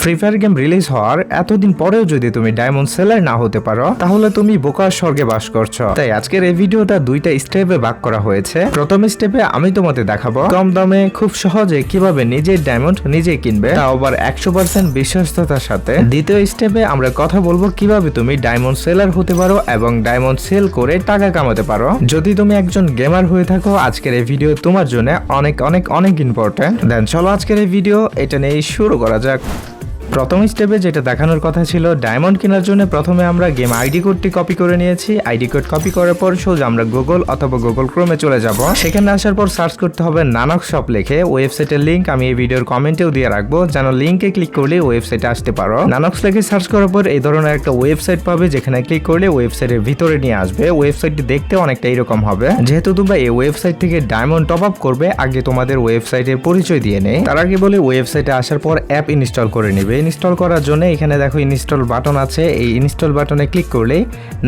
Free fire game release হওয়ার এতদিন পরেও যদি তুমি ডায়মন্ড সেলার না হতে পারো, তাহলে তুমি বোকার স্বর্গে বাস করছ। তাই আজকের এই ভিডিওটা দুইটা স্টেপে ভাগ করা হয়েছে। প্রথম স্টেপে আমি তোমাদের দেখাবো কম দামে খুব সহজে কীভাবে নিজের ডায়মন্ড নিজে কিনবে তাও আবার একশো পার্সেন্ট বিশ্বস্ততার সাথে। দ্বিতীয় স্টেপে আমরা কথা বলব কীভাবে তুমি ডায়মন্ড সেলার হতে পারো এবং ডায়মন্ড সেল করে টাকা কামাতে পারো। যদি তুমি একজন গেমার হয়ে থাকো, আজকের এই ভিডিও তোমার জন্য অনেক অনেক অনেক ইম্পর্টেন্ট দেন চলো আজকের এই ভিডিও এটা নিয়ে শুরু করা যাক। প্রথম স্টেপে যেটা দেখানোর কথা ছিল, ডায়মন্ড কেনার জন্য প্রথমে আমরা গেম আইডি কোডটি কপি করে নিয়েছি। আইডি কোড কপি করার পর সোজা আমরা গুগল অথবা গুগল ক্রোমে চলে যাব। সেখানে আসার পর সার্চ করতে হবে নানক শপ লিখে ওয়েবসাইটের লিংক আমি এই ভিডিওর কমেন্টেও দিয়ে রাখব। যেন লিঙ্কে ক্লিক করলে ওয়েবসাইটে আসতে পারো। নানক্স লিখে সার্চ করার পর এই ধরনের একটা ওয়েবসাইট পাবে, যেখানে ক্লিক করলে ওয়েবসাইটের ভিতরে নিয়ে আসবে। ওয়েবসাইটটি দেখতে অনেকটা এরকম হবে। যেহেতু তোমরা এই ওয়েবসাইট থেকে ডায়মন্ড টপ আপ করবে, আগে তোমাদের ওয়েবসাইটের পরিচয় দিয়ে নেই। তার আগে বলে ওয়েবসাইটে আসার পর অ্যাপ ইনস্টল করে নেবে। ইনস্টল করার জন্য এখানে দেখো ইনস্টল বাটন আছে। এই ইনস্টল বাটনে ক্লিক করলেই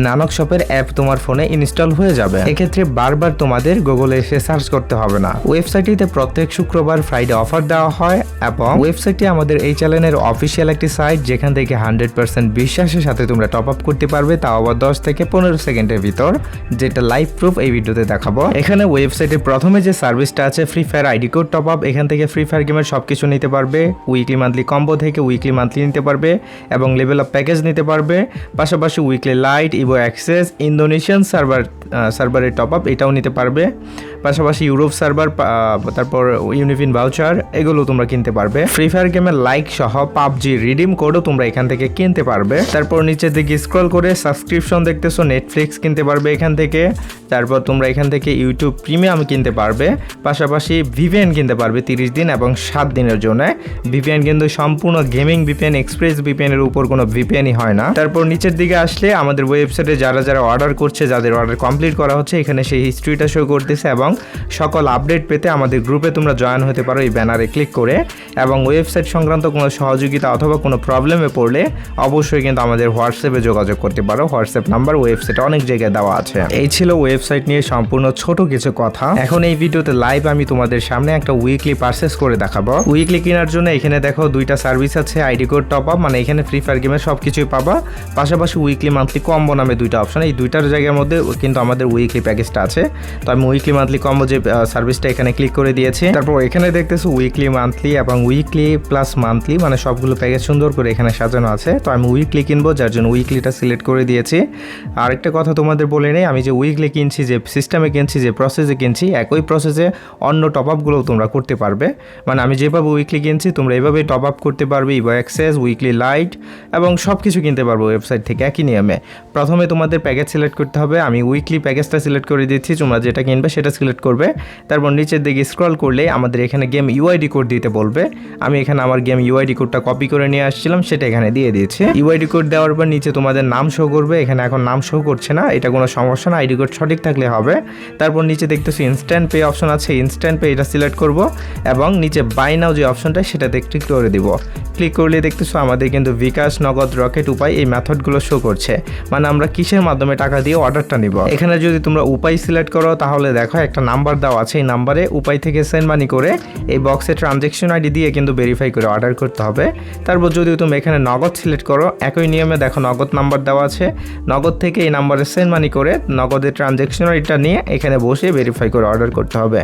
নানক শপের অ্যাপ তোমার ফোনে ইনস্টল হয়ে যাবে। এক্ষেত্রে বারবার তোমাদের গুগলে এসে সার্চ করতে হবে না। ওয়েবসাইটটিতে প্রত্যেক শুক্রবার ফ্রাইডে অফার দেওয়া হয় এবং ওয়েবসাইটটি আমাদের এই চ্যানেলের অফিসিয়াল একটি সাইট যেখান থেকে হান্ড্রেড পার্সেন্ট বিশ্বাসের সাথে তোমরা টপ আপ করতে পারবে। তাও আবার দশ থেকে পনেরো সেকেন্ডের ভিতর, যেটা লাইভ প্রুফ এই ভিডিওতে দেখাবো। এখানে ওয়েবসাইটে প্রথমে যে সার্ভিসটা আছে free fire ID code top up এখান থেকে ফ্রি ফায়ার গেমের সবকিছু নিতে পারবে। উইকলি মান্থলি কম্বো থেকে উইকলি মান্থলি নিতে পারবে এবং লেভেল অফ প্যাকেজ নিতে পারবে। পাশাপাশি weekly lite evo access Indonesian server সার্ভারের টপ আপ এটাও নিতে পারবে। পাশাপাশি ইউরোপ সার্ভার তারপর ইউনিফিন ভাউচার এগুলো তোমরা কিনতে পারবে। ফ্রি ফায়ার গেমের লাইক সহ পাবজি রিডিম কোডও তোমরা এখান থেকে কিনতে পারবে। তারপর নিচের দিকে স্ক্রল করে সাবস্ক্রিপশন দেখতেছো নেটফ্লিক্স কিনতে পারবে এখান থেকে। তারপর তোমরা এখান থেকে ইউটিউব প্রিমিয়াম কিনতে পারবে। পাশাপাশি ভিভিএন কিনতে পারবে তিরিশ দিন এবং সাত দিনের জন্য। ভিপিএন কিন্তু সম্পূর্ণ গেমিং ভিপিএন এক্সপ্রেস ভিপিএন এর উপর কোনো ভিপিএনই হয় না। তারপর নিচের দিকে আসলে আমাদের ওয়েবসাইটে যারা যারা অর্ডার করছে, যাদের অর্ডার কমপ্লিট করা হচ্ছে, এখানে সেই হিস্ট্রিটা শো করতেছে এবং সকল আপডেট পেতে আমাদের গ্রুপে তোমরা জয়েন হতে পারো এই ব্যানারে ক্লিক করে এবং ওয়েবসাইট সংক্রান্ত কোনো সহযোগিতা অথবা কোনো প্রবলেমে পড়লে অবশ্যই কিন্তু আমাদের হোয়াটসঅ্যাপে যোগাযোগ করতে পারো। হোয়াটসঅ্যাপ নাম্বার ওয়েবসাইটে অনেক জায়গায় দেওয়া আছে। এই ছিল ওয়েবসাইট নিয়ে সম্পূর্ণ ছোট কিছু কথা। এখন এই ভিডিওতে লাইভ আমি তোমাদের সামনে একটা উইকলি পারচেস করে দেখাবো। উইকলি কেনার জন্য এখানে দেখো দুইটা সার্ভিস আছে। আইডি কোড টপ আপ মানে এখানে ফ্রি ফায়ার গেমের সব কিছুই পাবা। পাশাপাশি উইকলি মান্থলি কম্বো নামে দুইটা অপশন এই দুইটার জায়গার মধ্যে কিন্তু আমাদের উইকলি প্যাকেজটা আছে। তো আমি উইকলি মান্থলি কম্বো যে সার্ভিসটা এখানে ক্লিক করে দিয়েছি। তারপর এখানে দেখতেছো উইকলি মান্থলি এবং উইকলি প্লাস মান্থলি মানে সবগুলো প্যাকেজ সুন্দর করে এখানে সাজানো আছে। তো আমি উইকলি কিনবো, যার জন্য উইকলিটা সিলেক্ট করে দিয়েছি। আরেকটা কথা তোমাদের বলে নেই, আমি যে উইকলি কিনছি, যে সিস্টেমে কিনছি, যে প্রসেসে কিনছি, একই প্রসেসে অন্য টপ আপগুলোও তোমরা করতে পারবে। মানে আমি যেভাবে উইকলি কিনছি, তোমরা এভাবে টপ আপ করতে পারবে অ্যাক্সেস উইকলি লাইট এবং সব কিছু কিনতে পারব ওয়েবসাইট থেকে একই নিয়মে। প্রথমে তোমাদের প্যাকেজ সিলেক্ট করতে হবে। আমি উইকলি প্যাকেজটা সিলেক্ট করে দিচ্ছি। তোমরা যেটা কিনবে সেটা সিলেক্ট করবে। তারপর নিচের দিকে স্ক্রল করলে আমাদের এখানে গেম ইউআইডি কোড দিতে বলবে। আমি এখানে আমার গেম ইউআইডি কোডটা কপি করে নিয়ে আসছিলাম। সেটা এখানে দিয়ে দিয়েছি। ইউআইডি কোড দেওয়ার পর নিচে তোমাদের নাম শো করবে। এখানে এখন নাম শো করছে না। এটা কোনো সমস্যা না। আইডি কোড সঠিক থাকলে হবে। তারপর নিচে দেখতেছি ইনস্ট্যান্ট পে অপশন আছে। ইনস্ট্যান্ট পে এটা সিলেক্ট করব এবং নিচে বাই নাও যে অপশনটা সেটাতে ক্লিক করে দিব। ক্লিক করলে দেখতেছো আমাদের কিন্তু বিকাশ নগদ রকেট উপায় এই মেথডগুলো শো করছে। মানে আমরা কিসের মাধ্যমে টাকা দিয়ে অর্ডারটা নিব? এখানে যদি তোমরা উপায় সিলেক্ট করো, তাহলে দেখো একটা নাম্বার দেওয়া আছে। এই নাম্বারে উপায় থেকে সেন্ড মানি করে এই বক্সে ট্রানজেকশন আইডি দিয়ে কিন্তু ভেরিফাই করে অর্ডার করতে হবে। তারপর যদি তুমি এখানে নগদ সিলেক্ট করো, একই নিয়মে দেখো নগদ নাম্বার দেওয়া আছে। নগদ থেকে এই নাম্বারে সেন্ড মানি করে নগদের ট্রানজেকশন আইডিটা নিয়ে এখানে বসে ভেরিফাই করে অর্ডার করতে হবে।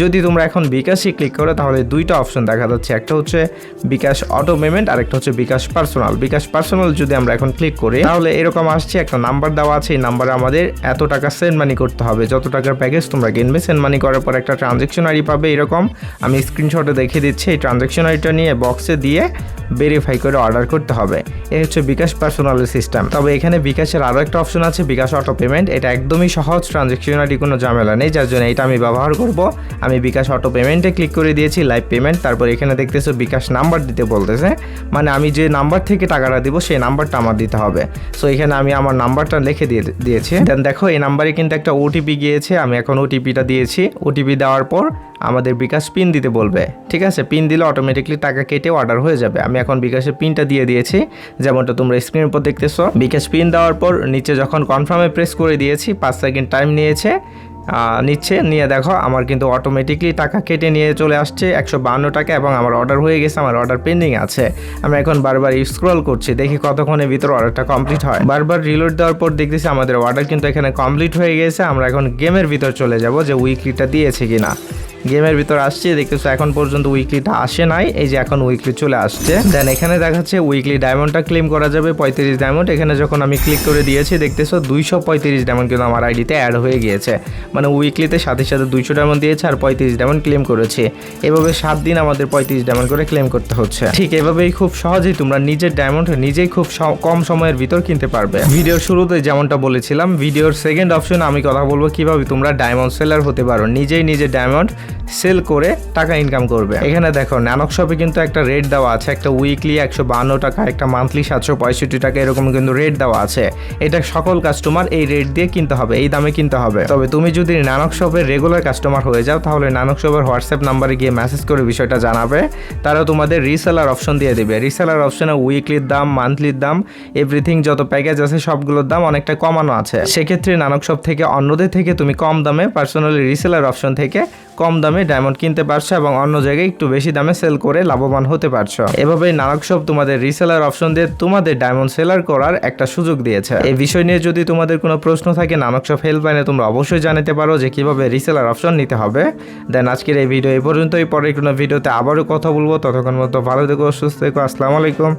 যদি তোমরা এখন বিকাশে ক্লিক করো, তাহলে দুইটা অপশন দেখা যাচ্ছে। একটা হচ্ছে বিকাশ অটো আর একটা হচ্ছে বিকাশ পার্সোনাল বিকাশ পার্সোনাল যদি আমরা এখন ক্লিক করি, তাহলে এরকম আসছে, একটা নাম্বার দেওয়া আছে, এই নাম্বারে আমাদের এত টাকা সেন্ড মানি করতে হবে। যত টাকার প্যাকেজ তোমরা কিনবে সেন্ড মানি করার পর একটা ট্রানজেকশন আইডি পাবে, এরকম। আমি স্ক্রিনশটে দেখিয়ে দিচ্ছি, এই ট্রানজেকশন আইডিটা নিয়ে বক্সে দিয়ে ভেরিফাই করে অর্ডার করতে হবে। এই হচ্ছে বিকাশ পার্সোনালের সিস্টেম তবে এখানে বিকাশের আরও একটা অপশন আছে, বিকাশ অটো পেমেন্ট এটা একদমই সহজ ট্রানজেকশন আইডি কোনো ঝামেলা নেই, যার জন্য এটা আমি ব্যবহার করব। আমি বিকাশ অটো পেমেন্টে ক্লিক করে দিয়েছি লাইভ পেমেন্ট তারপর এখানে দেখতেছো বিকাশ নাম্বার দিতে বলতেছে। মানে আমি যে নাম্বার থেকে টাকাটা দিব, সেই নাম্বারটা আমার দিতে হবে। সো এখানে আমি আমার নাম্বারটা লিখে দিয়ে দিয়েছি। দেন দেখো, এই নাম্বারে কিন্তু একটা ওটিপি গিয়েছে, আমি এখন ওটিপিটা দিয়েছি। ওটিপি দেওয়ার পর আমাদের বিকাশ পিন দিতে বলবে, ঠিক আছে? পিন দিলে অটোমেটিকলি টাকা কেটে অর্ডার হয়ে যাবে। আমি এখন বিকাশের পিনটা দিয়ে দিয়েছি, যেমনটা তোমরা স্ক্রিনের উপর দেখতেছো। বিকাশ পিন দেওয়ার পর নিচে যখন কনফার্মে প্রেস করে দিয়েছি, পাঁচ সেকেন্ড টাইম নিয়েছে। নিচ্ছে। নিয়ে দেখো, আমার কিন্তু অটোমেটিকলি টাকা কেটে নিয়ে চলে আসছে একশো বান্ন টাকা এবং আমার অর্ডার হয়ে গেছে, আমার অর্ডার পেন্ডিং আছে। আমি এখন বারবার স্ক্রল করছি, দেখি কতক্ষণের ভিতরে অর্ডারটা কমপ্লিট হয়। বারবার রিলোড দেওয়ার পর দেখতেছি আমাদের অর্ডার কিন্তু এখানে কমপ্লিট হয়ে গেছে, আমরা এখন গেমের ভিতর চলে যাব যে উইকলিটা দিয়েছে কিনা। গেমের ভিতর আসছে, দেখতেছো এখন পর্যন্ত উইকলিটা আসে নাই, এই যে এখন উইকলি চলে আসছে। দেন এখানে দেখাচ্ছে উইকলি ডায়মন্ডটা ক্লেম করা যাবে, পঁয়ত্রিশ ডায়মন্ড এখানে যখন আমি ক্লিক করে দিয়েছি, দেখতেছো দুইশো পঁয়ত্রিশ ডায়মন্ড কিন্তু আমার আইডিতে অ্যাড হয়ে গিয়েছে। মানে উইকলিতে সাথে সাথে দুইশো ডায়মন্ড দিয়েছে আর পঁয়ত্রিশ ডায়মন্ড ক্লেম করেছে। এভাবে সাত দিন আমাদের পঁয়ত্রিশ ডায়মন্ড করে ক্লেম করতে হচ্ছে। ঠিক এভাবেই খুব সহজেই তোমরা নিজের ডায়মন্ড নিজেই খুব কম সময়ের ভিতর কিনতে পারবে। ভিডিওর শুরুতে যেমনটা বলেছিলাম ভিডিওর সেকেন্ড অপশন আমি কথা বলব কীভাবে তোমরা ডায়মন্ড সেলার হতে পারো। নিজেই নিজের ডায়মন্ড সেল করে টাকা ইনকাম করবে। এখানে দেখো নানক শপে কিন্তু একটা রেট দেওয়া আছে, একটা উইকলি একশো বান্ন টাকা, একটা মান্থলি সাতশো পঁয়ষট্টি টাকা, এরকম কিন্তু রেট দেওয়া আছে। এটা সকল কাস্টমার এই রেট দিয়ে কিনতে হবে, এই দামে কিনতে হবে। তবে তুমি যদি নানক শপের রেগুলার কাস্টমার হয়ে যাও, তাহলে নানক শপের হোয়াটসঅ্যাপ নাম্বারে গিয়ে মেসেজ করে বিষয়টা জানাবে। তারা তোমাদের রিসেলার অপশন দিয়ে দেবে। রিসেলার অপশনে উইকলির দাম মান্থলির দাম এভরিথিং যত প্যাকেজ আছে, সবগুলোর দাম অনেকটা কমানো আছে। সেক্ষেত্রে নানক শপ থেকে অন্যদের থেকে তুমি কম দামে পার্সোনালি রিসেলার অপশন থেকে কম দামে ডায়মন্ড কিনতে পারছ এবং অন্য জায়গায় একটু বেশি দামে সেল করে লাভবান হতে পারছ। এভাবে নানক শপ তোমাদের রিসেলার অপশন দিয়ে তোমাদের ডায়মন্ড সেলার করার একটা সুযোগ দিয়েছে। এই বিষয় নিয়ে যদি তোমাদের কোনো প্রশ্ন থাকে নানক সব হেল্পলাইনে তোমরা অবশ্যই জানাতে পারো যে কীভাবে রিসেলার অপশন নিতে হবে। দেন আজকের এই ভিডিও এই পর্যন্তই। পরের কোনো ভিডিওতে আবারও কথা বলব। ততক্ষণ মতো ভালো থেকো, সুস্থ থেকো। আসসালামু আলাইকুম।